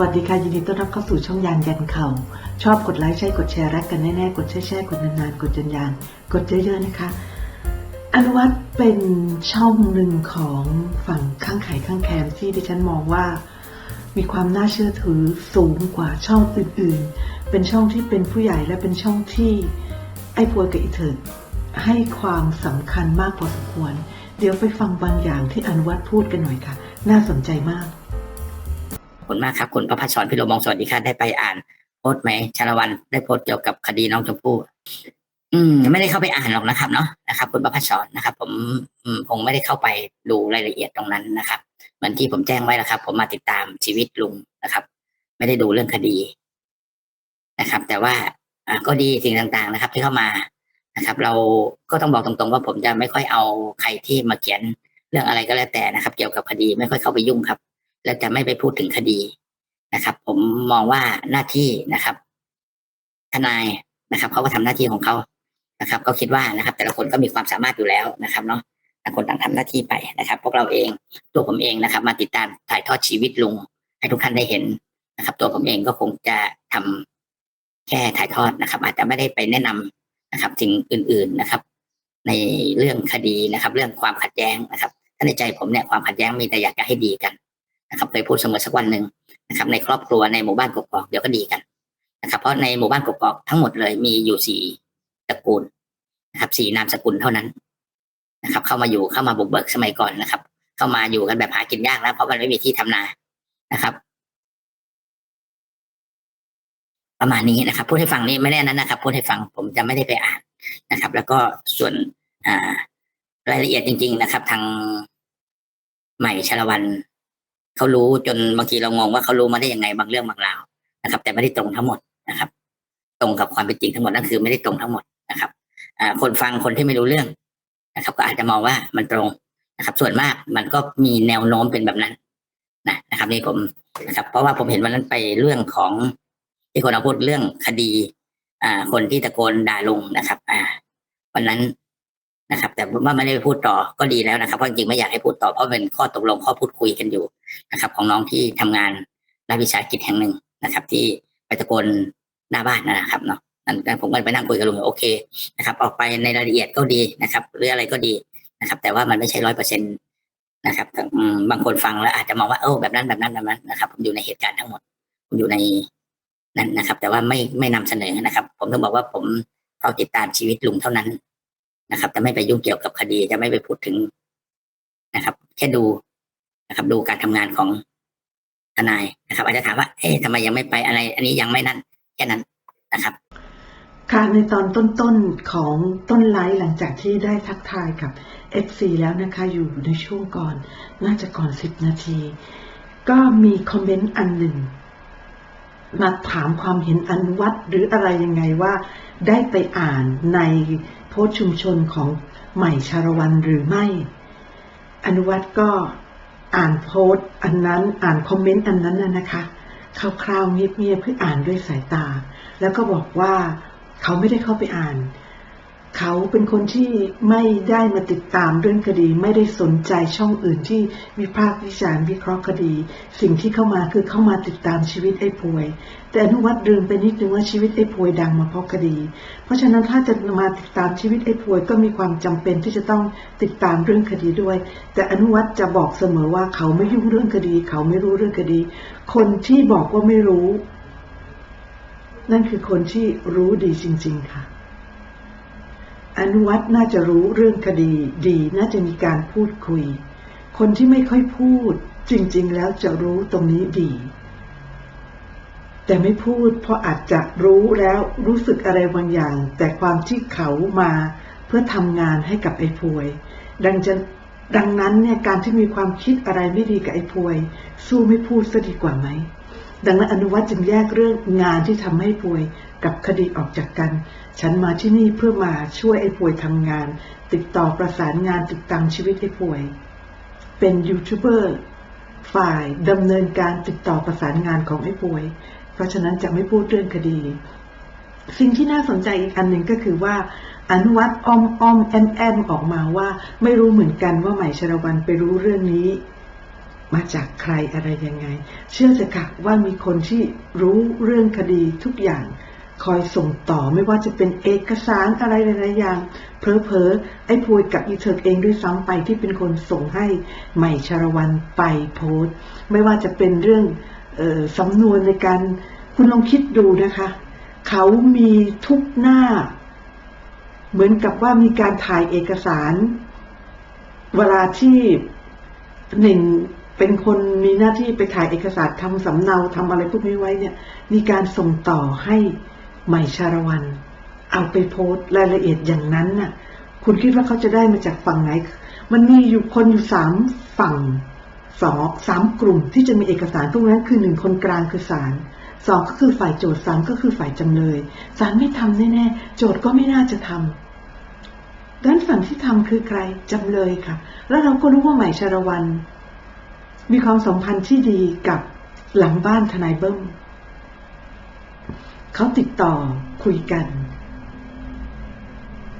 วัสดีค่ะยินดีต้อนรับเข้าสู่ช่องยานยันเข่าชอบกดไลค์ใช่กดแชร์รักกันแน่ๆกดแชร์แชร์กดนานๆกดจนยานกดเยอะๆนะคะ อนุวัตเป็นช่องหนึ่งของฝั่งข้างไข่ข้างแคมที่ดิฉันมองว่า มีความน่าเชื่อถือสูงกว่าช่องอื่นๆ เป็นช่องที่เป็นผู้ใหญ่และเป็นช่องที่ไอ้พวยกับอีเถิดให้ความสำคัญมากพอสมควร เดี๋ยวไปฟังบางอย่างที่อนุวัตพูดกันหน่อยค่ะ น่าสนใจมาก ขอบคุณมากครับ คุณประภัสรพิโรมองสวัสดีครับได้ไปอ่านโพสต์ไหมชาละวันได้โพสต์เกี่ยวกับคดีน้องชมพู่อืมไม่ได้เข้าไปอ่านหรอกนะครับเนาะนะครับ คุณประภัสสรนะครับผมอืมคงไม่ได้เข้าไปดูรายละเอียดตรงนั้นนะครับ เหมือนที่ผมแจ้งไว้แล้วครับ ผมมาติดตามชีวิตลุงนะครับ ไม่ได้ดูเรื่องคดีนะครับ แต่ว่าอ่าก็ดีสิ่งต่างๆนะครับ ที่เข้ามานะครับ เราก็ต้องบอกตรงๆว่าผมจะไม่ค่อยเอาใครที่มาเขียนเรื่องอะไรก็แล้วแต่นะครับ เกี่ยวกับคดีไม่ค่อยเข้าไปยุ่งครับ และจะไม่ไปพูดถึงคดีนะครับ ผมมองว่าหน้าที่นะครับ ทนายนะครับเขาก็ทำหน้าที่ของเขานะครับ ก็คิดว่านะครับ แต่ละคนก็มีความสามารถอยู่แล้วนะครับเนาะต่างคนต่างทำหน้าที่ไปนะครับ พวกเราเองตัวผมเองนะครับ มาติดตามถ่ายทอดชีวิตลุงให้ทุกท่านได้เห็นนะครับ ตัวผมเองก็คงจะทำแค่ถ่ายทอดนะครับ อาจจะไม่ได้ไปแนะนำนะครับสิ่งอื่น ๆนะครับ ในเรื่องคดีนะครับ เรื่องความขัดแย้งนะครับถ้าในใจผมเนี่ยความขัดแย้งมีแต่อยากจะให้ดีกัน นะครับเคยพูดเสมอสักวันหนึ่งนะครับในครอบครัวในหมู่บ้านกกอกเดี๋ยวก็ดีกันนะครับ เพราะในหมู่บ้านกกอกทั้งหมดเลยมีอยู่สี่ตระกูลนะครับสี่นามสกุลเท่านั้นนะครับ เข้ามาอยู่เข้ามาบุกเบิกสมัยก่อนนะครับ เข้ามาอยู่กันแบบหากินยากแล้วเพราะมันไม่มีที่ทำนานะครับ ประมาณนี้นะครับ พูดให้ฟังนี่ไม่ได้นั้นนะครับ พูดให้ฟังผมจะไม่ได้ไปอ่านนะครับ แล้วก็ส่วนอ่ารายละเอียดจริง ๆ นะครับ ทางใหม่ชลวัน เขารู้จนบางทีเรางงว่าเขารู้มาได้ยังไงบางเรื่องบางราวนะครับ แต่ไม่ได้ตรงทั้งหมดนะครับ ตรงกับความเป็นจริงทั้งหมดนั่นคือไม่ได้ตรงทั้งหมดนะครับคนฟังคนที่ไม่รู้เรื่องนะครับ ก็อาจจะมองว่ามันตรงนะครับ ส่วนมากมันก็มีแนวโน้มเป็นแบบนั้นนะนะครับนี่ผมนะครับ เพราะว่าผมเห็นวันนั้นไปเรื่องของที่คนเอาพูดเรื่องคดี อ่า คนที่ตะโกนด่าลุงนะครับ อ่า วันนั้น นะครับ แต่ว่าไม่ได้พูดต่อก็ดีแล้วนะครับเพราะจริงๆไม่อยากให้พูดต่อเพราะเป็นข้อตกลงข้อพูดคุยกันอยู่นะครับ ของน้องที่ทำงานรัฐวิสาหกิจแห่งหนึ่งนะครับ ที่ไปตะโกนหน้าบ้านนะครับเนาะนั่นผมก็ไปนั่งคุยกับลุงโอเคนะครับออกไปในรายละเอียดก็ดีนะครับหรืออะไรก็ดีนะครับ แต่ว่ามันไม่ใช่ร้อยเปอร์เซ็นตนะครับบางคนฟังแล้วอาจจะมองว่าเออแบบนั้นแบบนั้นแบบนั้นนะครับผมอยู่ในเหตุการณ์ทั้งหมดผมอยู่ในนั้นนะครับ แต่ว่าไม่ไม่นำเสนอนะครับ ผมต้องบอกว่าผมเฝ้าติดตามชีวิตลุงเท่านั้น นะครับ จะไม่ไปยุ่งเกี่ยวกับคดีจะไม่ไปพูดถึงนะครับ แค่ดูนะครับ ดูการทำงานของทนายนะครับ อาจจะถามว่าเอ๊ะทำไมยังไม่ไปอะไร อันนี้ยังไม่นั่นแค่นั้นนะครับค่ะในตอนต้นๆของต้นไลฟ์หลังจากที่ได้ทักทายกับ FC แล้วนะคะ อยู่ในช่วงก่อน น่าจะก่อน 10 นาที ก็มีคอมเมนต์อันหนึ่ง มาถามความเห็นอนุวัตหรืออะไรยังไงว่า ได้ไปอ่านใน โพสชุมชนของใหม่ชาละวันหรือไม่ อนุวัตก็อ่านโพสต์อันนั้นอ่านคอมเมนต์อันนั้นน่ะนะคะคร่าวๆเงียบๆเพื่ออ่านด้วยสายตา แล้วก็บอกว่าเขาไม่ได้เข้าไปอ่าน เขาเป็นคนที่ไม่ได้มาติดตามเรื่องคดี ไม่ได้สนใจช่องอื่นที่วิพากษ์วิจารณ์วิเคราะห์คดี สิ่งที่เข้ามาคือเข้ามาติดตามชีวิตไอ้พวย แต่อนุวัตรลืมไปนิดนึงว่าชีวิตไอ้พวยดังมาเพราะคดี เพราะฉะนั้นถ้าจะมาติดตามชีวิตไอ้พวยก็มีความจำเป็นที่จะต้องติดตามเรื่องคดีด้วย แต่อนุวัตจะบอกเสมอว่าเขาไม่ยุ่งเรื่องคดี เขาไม่รู้เรื่องคดี คนที่บอกว่าไม่รู้ นั่นคือคนที่รู้ดีจริง ๆ ค่ะ อนุวัตน่าจะรู้เรื่องคดีดี น่าจะมีการพูดคุย คนที่ไม่ค่อยพูด จริง ๆ แล้วจะรู้ตรงนี้ดี แต่ไม่พูดเพราะอาจจะรู้แล้วรู้สึกอะไรบางอย่าง แต่ความที่เขามาเพื่อทำงานให้กับไอ้พวย ดังจะดังนั้นเนี่ยการที่มีความคิดอะไรไม่ดีกับไอ้พวย สู้ไม่พูดซะดีกว่าไหมดังนั้นอนุวัตจึงแยกเรื่องงานที่ทำให้ป่วย กับคดีออกจากกัน ฉันมาที่นี่เพื่อมาช่วยไอ้ป่วยทำงาน ติดต่อประสานงานติดตามชีวิตไอ้ป่วย เป็นยูทูบเบอร์ฝ่ายดำเนินการติดต่อประสานงานของไอ้ป่วย เพราะฉะนั้นจะไม่พูดเรื่องคดี สิ่งที่น่าสนใจอีกอันหนึ่งก็คือว่าอนุวัตอ้อมอ้อมแอมแอมออกมาว่า ไม่รู้เหมือนกันว่าใหม่ชรวันไปรู้เรื่องนี้มาจากใครอะไรยังไง เชื่อเถอะค่ะว่ามีคนที่รู้เรื่องคดีทุกอย่าง คอยส่งต่อไม่ว่าจะเป็นเอกสารอะไรหลายๆอย่างเพอเพอไอ้พวยกับอีเธอเองด้วยซ้ำไปที่เป็นคนส่งให้ใหม่ชารวันไปโพสต์ ไม่ว่าจะเป็นเรื่องออสำนวนในการคุณลองคิดดูนะคะ เขามีทุกหน้า เหมือนกับว่ามีการถ่ายเอกสาร เวลาที่หนึ่งเป็นคนมีหน้าที่ไปถ่ายเอกสารทำสำเนาทำอะไรพวกนี้ไว้เนี่ย มีการส่งต่อให้ ใหม่ชาละวัน เอาไปโพสรายละเอียดอย่างนั้นน่ะ คุณคิดว่าเขาจะได้มาจากฝั่งไหน มันมีอยู่คนอยู่สามฝั่งสองสามกลุ่มที่จะมีเอกสารพวกนั้นคือหนึ่งคนกลางคือศาลสองก็คือฝ่ายโจทย์สามก็คือฝ่ายจำเลยศาลไม่ทำแน่ๆโจทย์ก็ไม่น่าจะทำด้านฝั่งที่ทำคือใครจำเลยค่ะ แล้วเราก็รู้ว่าใหม่ชาละวัน มีความสัมพันธ์ที่ดีกับหลังบ้านทนายเบิ้ม เขาติดต่อคุยกัน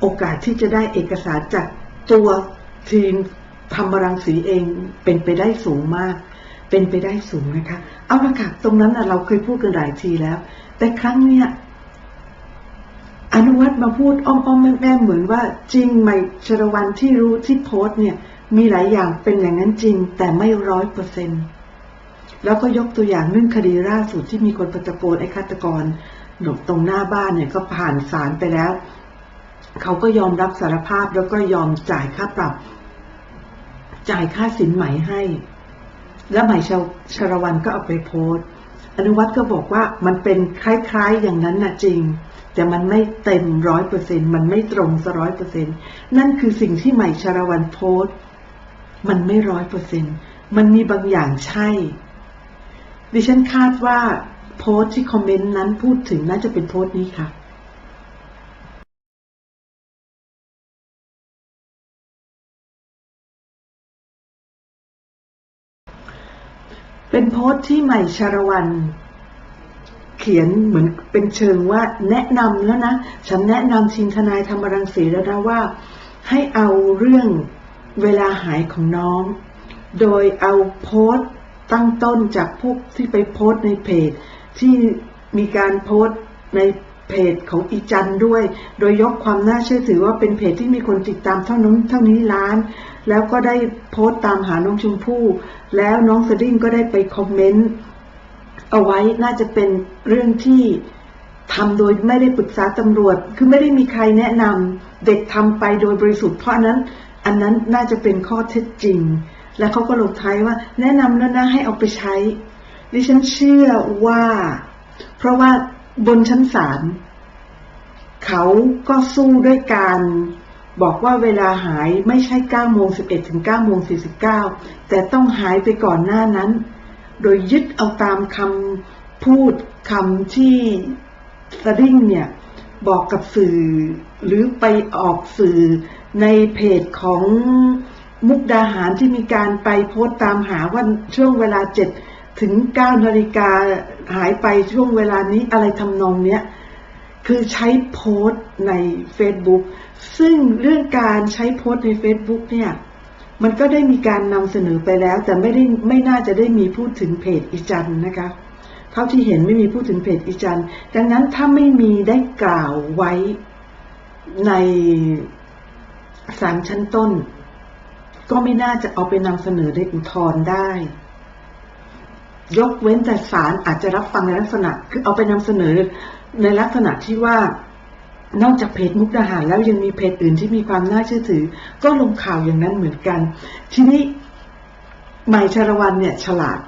โอกาสที่จะได้เอกสารจากตัวทีมธรรมรังสีเองเป็นไปได้สูงมาก เป็นไปได้สูงนะคะ เอาละค่ะ ตรงนั้นนะเราเคยพูดกันหลายทีแล้ว แต่ครั้งเนี้ยอนุวัตมาพูดอ้อมอมแม่แม่เหมือนว่าจริงไหมชรวันที่รู้ที่โพสต์เนี่ย มีหลายอย่างเป็นอย่างนั้นจริง แต่ไม่ร้อยเปอร์เซ็นต์แล้วก็ยกตัวอย่างเรื่องคดีล่าสุดที่มีคนประตะโกนไอ้ฆาตกร หลบตรงหน้าบ้านเนี่ยก็ผ่านศาลไปแล้ว เขาก็ยอมรับสารภาพแล้วก็ยอมจ่ายค่าปรับ จ่ายค่าสินไหมให้ แล้วไหมชาชารวันก็เอาไปโพสต์อนุวัตก็บอกว่ามันเป็นคล้ายๆอย่างนั้นนะจริง แต่มันไม่เต็มร้อยเปอร์เซ็นมันไม่ตรงสร้อยเปอร์เซ็นนั่นคือสิ่งที่ใหม่ชารวันโพสต์มันไม่ร้อยเปอร์เซ็นมันมีบางอย่างใช่ ดิฉันคาดว่า พสต์ที่คอมเมนต์นั้นพูดถึงน่าจะเป็นโพสต์นี้ค่ะเป็นโพสต์ที่ใหม่ชารวัน เขียนเหมือนเป็นเชิงว่าแนะนำแล้วนะ ฉันแนะนำทีมทนายธรรมรังสีแล้วนะว่า ให้เอาเรื่องเวลาหายของน้อง โดยเอาโพสต์ตั้งต้นจากพวกที่ไปโพสต์ในเพจ ที่มีการโพสต์ในเพจของอีจันด้วย โดยยกความน่าเชื่อถือว่าเป็นเพจที่มีคนติดตามเท่านั้นเท่านี้ล้าน แล้วก็ได้โพสต์ตามหาน้องชมพู่ แล้วน้องสดิ้งก็ได้ไปคอมเมนต์เอาไว้น่าจะเป็นเรื่องที่ทำโดยไม่ได้ปรึกษาตำรวจ คือไม่ได้มีใครแนะนำเด็กทำไปโดยบริสุทธิ์เพราะนั้น อันนั้นน่าจะเป็นข้อเท็จจริง แล้วเขาก็ลงท้ายว่าแนะนำแล้วนะให้เอาไปใช้ ดิฉันเชื่อว่า เพราะว่าบนชั้นศาลเขาก็สู้ด้วยการบอกว่าเวลาหายไม่ใช่9โมง11ถึง9โมง49 แต่ต้องหายไปก่อนหน้านั้น โดยยึดเอาตามคำพูดคำที่สดิ้งเนี่ย บอกกับสื่อ หรือไปออกสื่อในเพจของมุกดาหารที่มีการไปโพสต์ตามหาว่าช่วงเวลาเจ็ด ถึงเก้านาฬิกาหายไปช่วงเวลานี้อะไรทำนองเนี้ยคือใช้โพสต์ใน Facebook ซึ่งเรื่องการใช้โพสต์ใน Facebook เนี่ย มันก็ได้มีการนำเสนอไปแล้ว แต่ไม่ได้ไม่น่าจะได้มีพูดถึงเพจอีจันนะคะ เท่าที่เห็นไม่มีพูดถึงเพจอีจันดังนั้นถ้าไม่มีได้กล่าวไว้ในศาลชั้นต้น ก็ไม่น่าจะเอาไปนำเสนอในอุทธรณ์ได้ ยกเว้นแต่ศาลอาจจะรับฟังในลักษณะ คือเอาไปนำเสนอในลักษณะที่ว่านอกจากเพจมุกดาหารแล้วยังมีเพจอื่นที่มีความน่าเชื่อถือ ก็ลงข่าวอย่างนั้นเหมือนกัน ทีนี้ใหม่ชาละวันเนี่ยฉลาด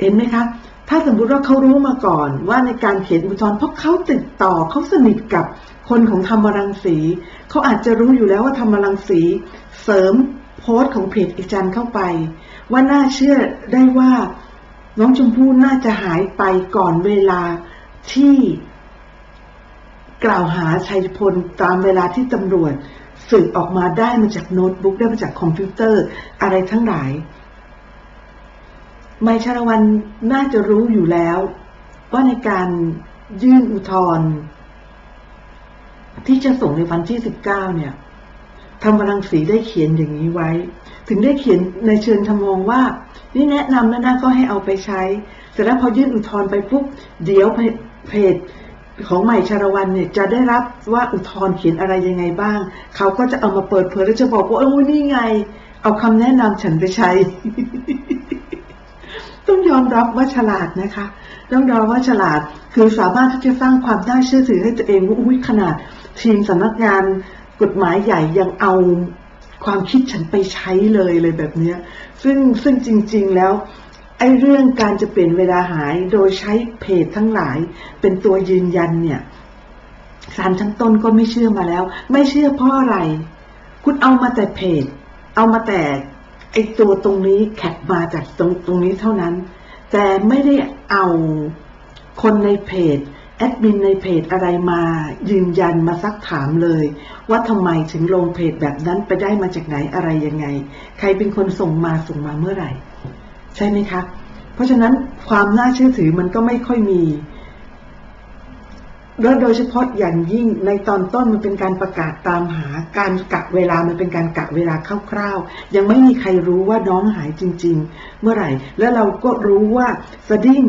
เห็นไหมคะถ้าสมมติว่าเขารู้มาก่อนว่าในการเขียนอุทธรณ์เพราะเขาติดต่อเขาสนิทกับคนของธรรมรังสีเขาอาจจะรู้อยู่แล้วว่าธรรมรังสีเสริมโพสต์ของเพจอีจันเข้าไป ว่าน่าเชื่อได้ว่า น้องชมพู่น่าจะหายไปก่อนเวลาที่กล่าวหาชัยพลตามเวลาที่ตำรวจสืบออกมาได้มาจากโน้ตบุ๊กได้มาจากคอมพิวเตอร์อะไรทั้งหลาย ไมชาละวันน่าจะรู้อยู่แล้ว ว่าในการยื่นอุทธรณ์ที่จะส่งในวันที่ 19 เนี่ยธรรมรังสีได้เขียนอย่างนี้ไว้ ถึงได้เขียนในเชิงทำนองว่า นี่แนะนำแล้วนะก็ให้เอาไปใช้เสร็จแล้วพอยื่นอุทธรณ์ไปปุ๊บเดี๋ยวเพจของใหม่ชาละวันเนี่ยจะได้รับว่าอุทธรณ์เขียนอะไรยังไงบ้าง เขาก็จะเอามาเปิดเผยแล้วจะบอกว่าเออนี่ไง เอาคำแนะนำฉันไปใช้ ต้องยอมรับว่าฉลาดนะคะ ต้องยอมว่าฉลาดคือสามารถที่จะสร้างความน่าเชื่อถือให้ตัวเองว่าอุ้ยขนาด ทีมสำนักงานกฎหมายใหญ่ยังเอา ความคิดฉันไปใช้เลยเลยแบบเนี้ยซึ่งซึ่งจริง ๆแล้วไอ้เรื่องการจะเปลี่ยนเวลาหายโดยใช้เพจทั้งหลาย เป็นตัวยืนยันเนี่ยศาลชั้นต้นก็ไม่เชื่อมาแล้ว ไม่เชื่อเพราะอะไร คุณเอามาแต่เพจ เอามาแต่ไอ้ตัวตรงนี้แคปมาจากตรงตรงนี้เท่านั้น แต่ไม่ได้เอาคนในเพจ แอดมินในเพจอะไรมายืนยันมาซักถามเลย ว่าทำไมถึงลงเพจแบบนั้นไปได้มาจากไหนอะไรยังไง ใครเป็นคนส่งมาส่งมาเมื่อไหร่ ใช่ไหมคะ เพราะฉะนั้นความน่าเชื่อถือมันก็ไม่ค่อยมีแล้วโดยเฉพาะอย่างยิ่งในตอนต้นมันเป็นการประกาศตามหาการกะเวลามันเป็นการกะเวลาคร่าวๆ ยังไม่มีใครรู้ว่าน้องหายจริง ๆ เมื่อไหร่ แล้วเราก็รู้ว่าสดิ้ง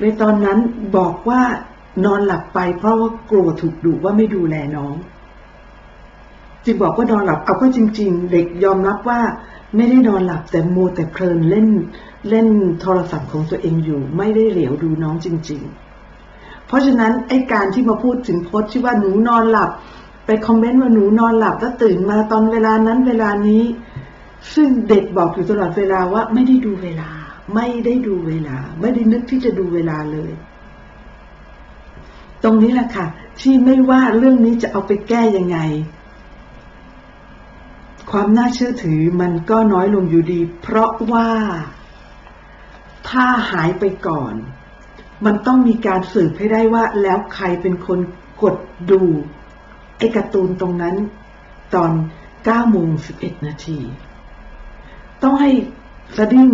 ในตอนนั้นบอกว่า นอนหลับไปเพราะว่ากลัวถูกดุว่าไม่ดูแลน้อง จึงบอกว่านอนหลับเอาก็จริง ๆ เด็กยอมรับว่าไม่ได้นอนหลับแต่มัวแต่เพลินเล่นเล่นโทรศัพท์ของตัวเองอยู่ ไม่ได้เหลียวดูน้องจริง ๆ เพราะฉะนั้นไอ้การที่มาพูดถึงโพสที่ว่าหนูนอนหลับ ไปคอมเมนต์ว่าหนูนอนหลับแล้วตื่นมาตอนเวลานั้นเวลานี้ ซึ่งเด็กบอกอยู่ตลอดเวลาว่าไม่ได้ดูเวลา ไม่ได้ดูเวลา ไม่ได้นึกที่จะดูเวลาเลย ตรงนี้แหละค่ะ ที่ไม่ว่าเรื่องนี้จะเอาไปแก้ยังไง ความน่าเชื่อถือมันก็น้อยลงอยู่ดี เพราะว่าถ้าหายไปก่อน มันต้องมีการสืบให้ได้ว่า แล้วใครเป็นคนกดดู ไอ้การ์ตูนตรงนั้น ตอน9โมง11 นาที ต้องให้ สดิ้ง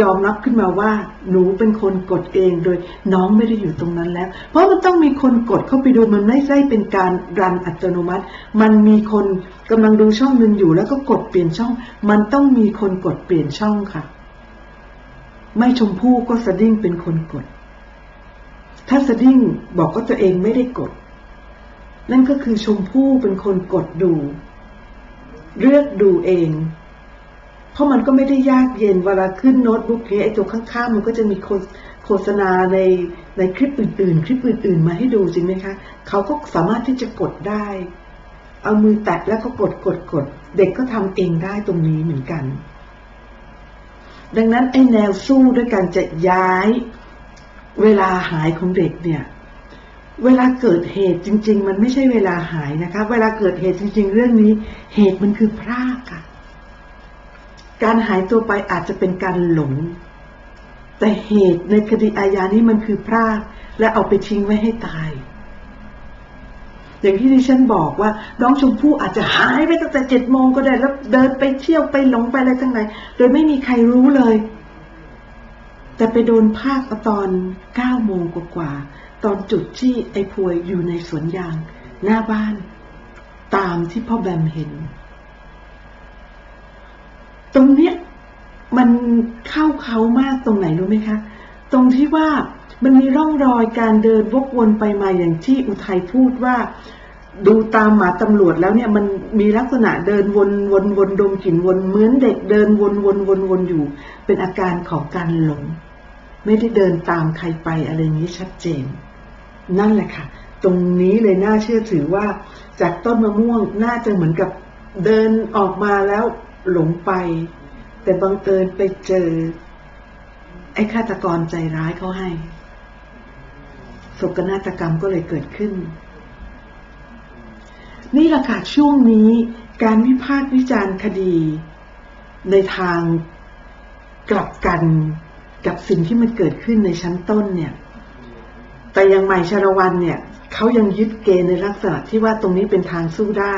ยอมรับขึ้นมาว่า หนูเป็นคนกดเองโดยน้องไม่ได้อยู่ตรงนั้นแล้ว เพราะมันต้องมีคนกดเข้าไปดูมันไม่ใช่เป็นการรันอัตโนมัติ มันมีคนกำลังดูช่องหนึ่งอยู่แล้วก็กดเปลี่ยนช่อง มันต้องมีคนกดเปลี่ยนช่องค่ะ ไม่ชมพู่ก็สดิ้งเป็นคนกด ถ้าสดิ้งบอกว่าตัวเองไม่ได้กด นั่นก็คือชมพู่เป็นคนกดดู เลือกดูเอง เพราะมันก็ไม่ได้ยากเย็นเวลาขึ้นโน้ตบุ๊กนี้ไอ้ตัวข้างๆ มันก็จะมีโฆษณาในในคลิปอื่นๆ คลิปอื่นๆ มาให้ดูจริงไหมคะ เขาก็สามารถที่จะกดได้ เอามือแตะแล้วก็กดกดกด เด็กก็ทำเองได้ตรงนี้เหมือนกัน ดังนั้นไอ้แนวสู้ด้วยการจะย้ายเวลาหายของเด็กเนี่ยเวลาเกิดเหตุจริง ๆ มันไม่ใช่เวลาหายนะคะ เวลาเกิดเหตุจริง ๆ เรื่องนี้ เหตุมันคือพรากค่ะ การหายตัวไปอาจจะเป็นการหลง แต่เหตุในคดีอาญานี้มันคือพรากและเอาไปทิ้งไว้ให้ตาย อย่างที่ดิฉันบอกว่า น้องชมพู่อาจจะหายไปตั้งแต่เจ็ดโมงก็ได้ แล้วเดินไปเที่ยวไปหลงไปอะไรทั้งไหน โดยไม่มีใครรู้เลย แต่ไปโดนภาคตอนเก้าโมงกว่าตอนจุดที่ไอ้พวยอยู่ในสวนยาง หน้าบ้าน ตามที่พ่อแบมเห็น ตรงเนี้ยมันเข้าเขามากตรงไหนรู้ไหมคะ ตรงที่ว่ามันมีร่องรอยการเดินวกวนไปมาอย่างที่อุทัยพูดว่า ดูตามหมาตำรวจแล้วเนี่ยมันมีลักษณะเดินวนวนวนดมกลิ่นวนเหมือนเด็กเดินวนวนวนวนอยู่ เป็นอาการของการหลง ไม่ได้เดินตามใครไปอะไรนี้ชัดเจน นั่นแหละค่ะ ตรงนี้เลยน่าเชื่อถือว่า จากต้นมะม่วงน่าจะเหมือนกับเดินออกมาแล้ว หลงไป แต่บังเอิญไปเจอ ไอ้ฆาตกรใจร้ายเขาให้ศกนาฏกรรมก็เลยเกิดขึ้น นี่แหละค่ะช่วงนี้การวิพากษ์วิจารณ์คดี ในทางกลับกันกับสิ่งที่มันเกิดขึ้นในชั้นต้นเนี่ย แต่ยังใหม่ชาลวันเนี่ยเขายังยึดเกณฑ์ในลักษณะที่ว่าตรงนี้เป็นทางสู้ได้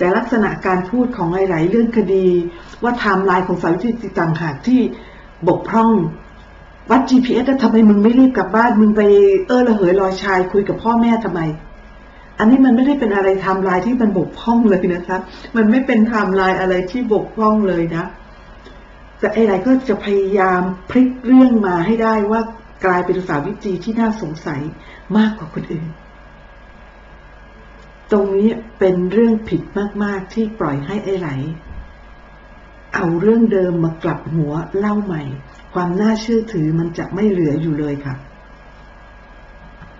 แต่ลักษณะการพูดของหลาย ๆ เรื่องคดี ว่าไทม์ไลน์ของสายวิทยต่างหากที่บกพร่อง วัด GPS แล้วทำไมมึงไม่รีบกลับบ้านมึงไปเออระเหยลอยชายคุยกับพ่อแม่ทำไม อันนี้มันไม่ได้เป็นอะไรไทม์ไลน์ที่มันบกพร่องเลยนะครับ มันไม่เป็นไทม์ไลน์อะไรที่บกพร่องเลยนะ แต่ไอ้ไหนก็จะพยายามพลิกเรื่องมาให้ได้ว่ากลายเป็นสาวิตรีที่น่าสงสัยมากกว่าคนอื่น ตรงนี้เป็นเรื่องผิดมาก ๆ ที่ปล่อยให้ไอ้ไหล เอาเรื่องเดิมมากลับหัวเล่าใหม่ ความน่าเชื่อถือมันจะไม่เหลืออยู่เลยค่ะ